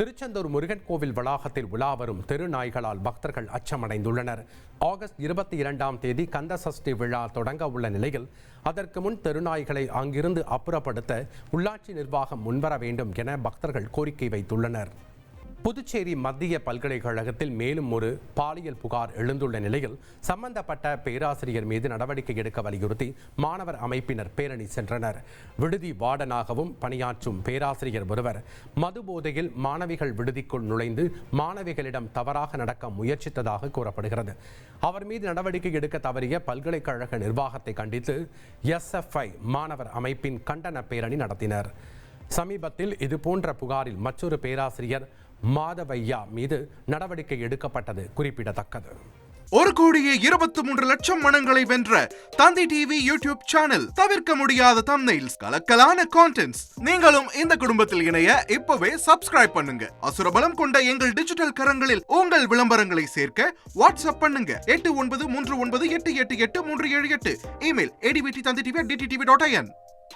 திருச்செந்தூர் முருகன் கோவில் வளாகத்தில் உலா வரும் தெருநாய்களால் பக்தர்கள் அச்சமடைந்துள்ளனர். ஆகஸ்ட் இருபத்தி இரண்டாம் தேதி கந்த சஷ்டி விழா தொடங்க உள்ள நிலையில் அதற்கு முன் தெருநாய்களை அங்கிருந்து அப்புறப்படுத்த உள்ளாட்சி நிர்வாகம் முன்வர வேண்டும் என பக்தர்கள் கோரிக்கை வைத்துள்ளனர். புதுச்சேரி மத்திய பல்கலைக்கழகத்தில் மேலும் ஒரு பாலியல் புகார் எழுந்துள்ள நிலையில் சம்பந்தப்பட்ட பேராசிரியர் மீது நடவடிக்கை எடுக்க வலியுறுத்தி மாணவர் அமைப்பினர் பேரணி சென்றனர். விடுதி வார்டனாகவும் பணியாற்றும் பேராசிரியர் ஒருவர் மது போதையில் மாணவிகள் விடுதிக்குள் நுழைந்து மாணவிகளிடம் தவறாக நடக்க முயற்சித்ததாக கூறப்படுகிறது. அவர் மீது நடவடிக்கை எடுக்க தவறிய பல்கலைக்கழக நிர்வாகத்தை கண்டித்து எஸ்எஃப்ஐ மாணவர் அமைப்பின் கண்டன பேரணி நடத்தினர். சமீபத்தில் இது போன்ற புகாரில் மற்றொரு பேராசிரியர் மாதவையா மீது நடவடிக்கை எடுக்கப்பட்டது குறிப்பிடத்தக்கது. ஒரு கோடியே இருபத்தி மூன்று லட்சம் மனங்களை வென்ற தந்தி டிவி யூடியூப் சேனல் தவிர்க்க முடியாத தம்னைல்ஸ் கலக்கலான கான்டென்ட்ஸ் நீங்களும் இந்த குடும்பத்தில் இணைய இப்பவே சப்ஸ்கிரைப் பண்ணுங்க. அசுரபலம் கொண்ட எங்கள் டிஜிட்டல் கரங்களில் உங்கள் விளம்பரங்களை சேர்க்க வாட்ஸ்அப் பண்ணுங்க. எட்டு ஒன்பது மூன்று ஒன்பது எட்டு எட்டு எட்டு மூன்று ஏழு எட்டு. Email ஏடிபிடி Thanthi TV DD TV dot I N